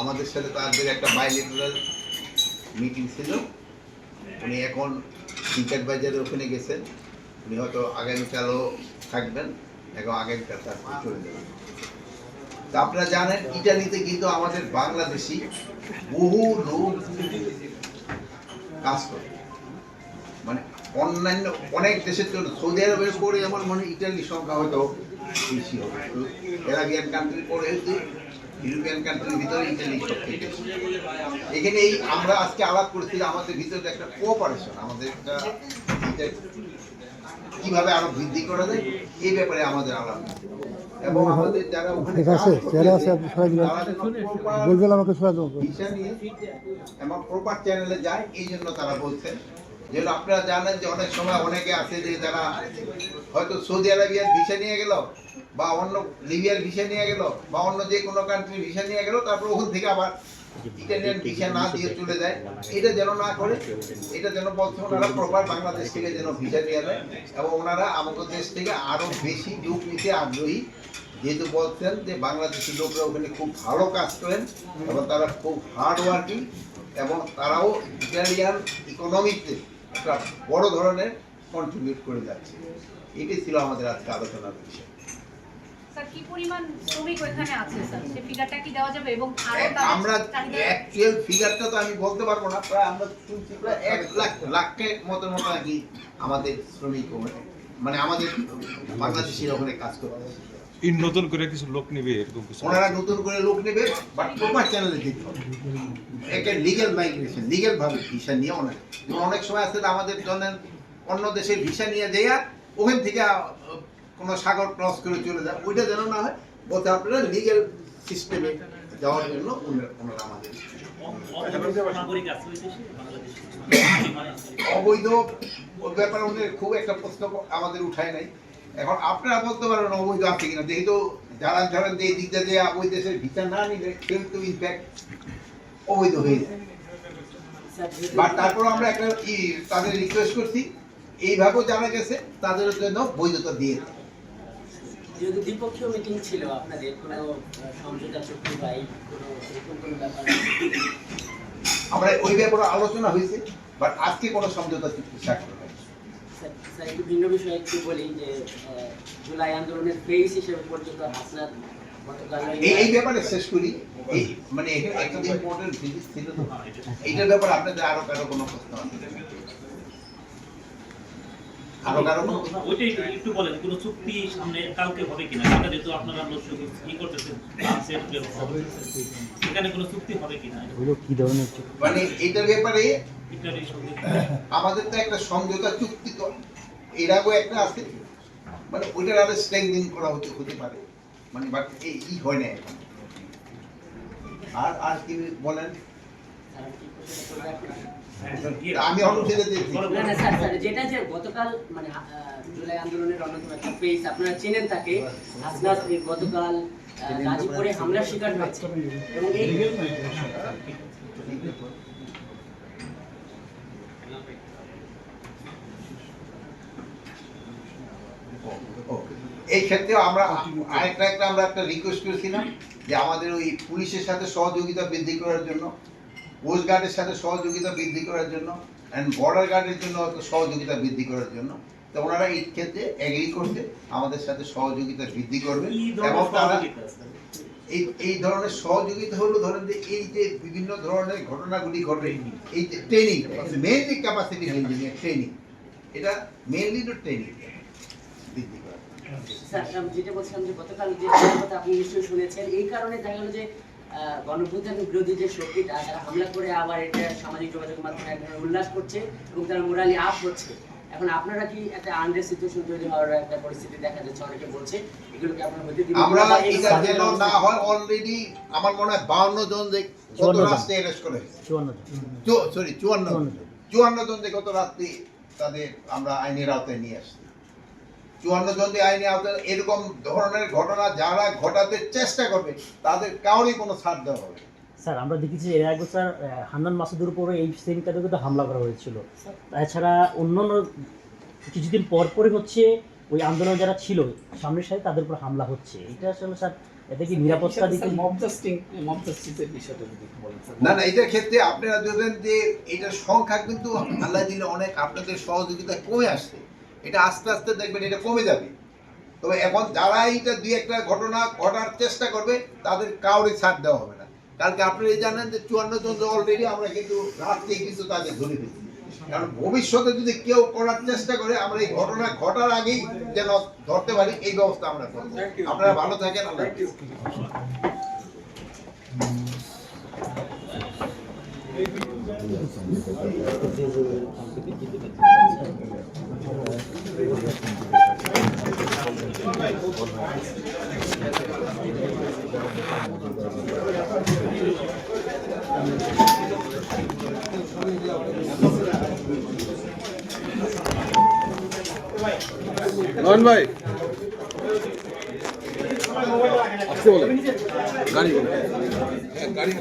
আমাদের সাথে তাদের একটা বাইলেটারাল মিটিং ছিল। উনি এখন টিকেট বাজারে ওখানে গেছেন। উনি হয়তো আগামীকালও থাকবেন। এখন আগামীকাল তারপর চলে যাবেন তা আপনারা জানেন, ইটালিতে কিন্তু আমাদের বাংলাদেশি বহু লোক কাজ করে। মানে অন্যান্য অনেক দেশের জন্য, সৌদি আরবের পরে আমার মনে ইটালির সংখ্যা হয়তো বেশি হবে। এরাবিয়ান কান্ট্রির পরে হচ্ছে ইউরোপিয়ান কান্ট্রির ভিতরে ইটালি সবচেয়ে এখানে এই আমরা আজকে আলাপ করেছি আমাদের ভিতরে একটা কোঅপারেশন আমাদের একটা কীভাবে আরও বৃদ্ধি করা যায় এই ব্যাপারে আমাদের আলাপ এবং আমাদের যারা ওখানে বলবেন আমাকে এবং প্রপার চ্যানেলে যায় এই জন্য তারা বলছেন। যেন আপনারা জানেন যে অনেক সময় অনেকে আছে যে যারা হয়তো সৌদি আরবিয়ার ভিসা নিয়ে গেল বা অন্য লিবিয়ার ভিসা নিয়ে গেল বা অন্য যে কোনো কান্ট্রির ভিসা নিয়ে গেল, তারপর ওখান থেকে আবার ইটালিয়ান ভিসা না দিয়ে চলে যায়। এটা যেন না করে, এটা যেন বলছে ওনারা প্রপার বাংলাদেশ থেকে যেন ভিসা নিয়ে যায় এবং ওনারা আমাদের দেশ থেকে আরও বেশি যোগ নিতে আগ্রহী। যেহেতু বলছেন যে বাংলাদেশি লোকরা ওখানে খুব ভালো কাজ করেন এবং তারা খুব হার্ড ওয়ার্কিং এবং তারাও ইটালিয়ান ইকোনমিতে একটা বড় ধরনের কন্ট্রিবিউট করে যাচ্ছে। এটি ছিল আমাদের আজকে আলোচনার বিষয়। স্যার কি পরিমাণ শ্রমিক ওইখানে আছে স্যার? সে ফিগারটা কি দেওয়া যাবে এবং আরও তাদের আমরা অ্যাকচুয়াল ফিগারটা তো আমি বলতে পারব না প্রায় আমরা শুনছি প্রায় এক লাখ লাখের মতো মতো আর আমাদের শ্রমিক মানে আমাদের বাংলাদেশের ওখানে কাজ করতে নতুন করে কিছু লোক নেবে এরকম কিছু ওনারা নতুন করে লোক নেবে বাট প্রপার চ্যানেলে দিতে হবে। একে লিগেল মাইগ্রেশন লিগেল ভাবে ভিসা নিয়ে অনেক অনেক সময় আছে যে আমাদের জন্য অন্য দেশে ভিসা নিয়ে দেয়া ওখান থেকে কোনো সাগর ক্রস করে চলে যায় ওইটা যেন না হয় বলতে আপনারা লিগেল সিস্টেমে যাওয়ার জন্য ওনারা আমাদের অবৈধ ব্যাপারে খুব একটা প্রশ্ন আমাদের উঠায় নাই। এখন আপনারা বলতে পারবেন অবৈধ আছে কিনা যেহেতু যারা ধরেন যে এই দিকটা যে ওই দেশের ভিসা না নিলে কেউ তো ইনফ্যাক্ট অবৈধ হয়ে যায় বাট তারপর আমরা একটা ই তাদের রিকোয়েস্ট করছি এইভাবেও জানা গেছে তাদের জন্য বৈধতা দিয়ে। যেহেতু দ্বিপক্ষীয় মিটিং ছিল আপনাদের কোনো সমঝোতা চুক্তি বা কোনো এরকম কোনো ব্যাপার আমরা ওই ব্যাপারে আলোচনা হয়েছে বাট আজকে কোনো সমঝোতা চুক্তি স্বাক্ষর স্যার- স্যার একটু ভিন্ন বিষয়ে একটু বলি যে জুলাই আন্দোলনের ফেস হিসেবে পরিচিত হাসনাত এই এই ব্যাপারে শেষ করি। মানে এখানে একটা ইম্পর্টেন্ট জিনিস ছিল তো। এইটার ব্যাপারে আপনাদের আরও কারও কোনো প্রশ্ন আছে? আরও কারও ওইটাই একটু- একটু বলেন কোনো চুক্তি সামনে কালকে হবে কিনা? কালকে যেহেতু আপনারা নতুন ই করতেছেন এখানে কোনো চুক্তি হবে কিনা? কি ধরনের মানে এইটার ব্যাপারে আমাদের তো একটা সমঝোতা চুক্তি তো এর আগেও একটা আছে। মানে ওইটার আরও স্ট্রেংথিং করা হতে হতে পারে। মানে বাট এই হয় না এখন। আর আর কি বলেন? আমি যেটা যে গতকাল মানে জুলাই আন্দোলনের অন্যতম একটা ফেস আপনারা চেনেন তাকে। হাসনাত এই গতকাল গাজীপুরে হামলার শিকার হয়েছে। এবং এই এই ক্ষেত্রে আমরা আরেকটা একটা আমরা একটা রিকোয়েস্ট করেছিলাম যে আমাদের ওই পুলিশের সাথে সহযোগিতা বৃদ্ধি করার জন্য কোস্ট গার্ডের সাথে সহযোগিতা বৃদ্ধি করার জন্য অ্যান্ড বর্ডার গার্ডের জন্য সহযোগিতা বৃদ্ধি করার জন্য। তো ওনারা এই ক্ষেত্রে এগ্রি করছে আমাদের সাথে সহযোগিতা বৃদ্ধি করবে এবং তারা এই এই ধরনের সহযোগিতা হলো ধরেন যে এই যে বিভিন্ন ধরনের ঘটনাগুলি ঘটে এই যে training mainly capacity building training এটা মেইনলি তো ট্রেনিং স্যার যেটা বলছিলাম যে গতকাল যে কথা আপনি নিশ্চয়ই শুনেছেন এই কারণে দেখা গেল যে আহ, বিরোধী যে শক্তিটা তারা হামলা করে আবার এটা সামাজিক যোগাযোগ মাধ্যমে এক ধরনের উল্লাস করছে এবং তারা মোরালি আপ হচ্ছে এখন আপনারা কি একটা আন্ডার সিচুয়েশন তৈরি হওয়ার একটা পরিস্থিতি দেখা যাচ্ছে অনেকে বলছে এগুলোকে আপনারা হতে দিবেন আমরা এটা যেন না হয় অলরেডি আমার মনে হয় বাউন্ন জন যে গত। অ্যারেস্ট করে চুয়ান্ন জন। সরি চুয়ান্ন চুয়ান্ন জন। চুয়ান্ন জন যে গত রাত্রি তাদের আমরা আইনের আওতায় নিয়ে আসছি চুয়ান্ন জন যে আইনের আওতায় এরকম ধরনের ঘটনা যারা ঘটাতে চেষ্টা করবে তাদের কাউরই কোনো ছাড় দেওয়া হবে না। স্যার আমরা দেখেছি এর আগে স্যার হান্নান মাসুদের উপরে এই সেম ক্যাটাগরিতে হামলা করা হয়েছিল। তাছাড়া অন্যান্য কিছুদিন পর পরই হচ্ছে ওই আন্দোলন যারা ছিল সামনের সাথে তাদের উপর হামলা হচ্ছে। এটা আসলে স্যার এতে কি নিরাপত্তা দিতে মব জাস্টিং বিষয়টা যদি বলেন না না এটার ক্ষেত্রে আপনারা দেখবেন যে এটার সংখ্যা কিন্তু আল্লাহ দিলে অনেক আপনাদের সহযোগিতা কমে আসছে। এটা আস্তে আস্তে দেখবেন এটা কমে যাবে। তবে এখন যারা এইটা দুই একটা ঘটনা ঘটার চেষ্টা করবে তাদের কাউরে ছাড় দেওয়া হবে না। কালকে আপনারা এই জানেন যে চুয়ান্ন জন অলরেডি আমরা কিন্তু রাত্রে কিছু তাদের ধরে ফেলছি কারণ ভবিষ্যতে যদি কেউ করার চেষ্টা করে আমরা এই ঘটনা ঘটার আগেই যেন ধরতে পারি এই ব্যবস্থা আমরা করব। আপনারা ভালো থাকেন আল্লাহ নয়ন ভাই। আসতে বলে গাড়ি হ্যাঁ, গাড়ি।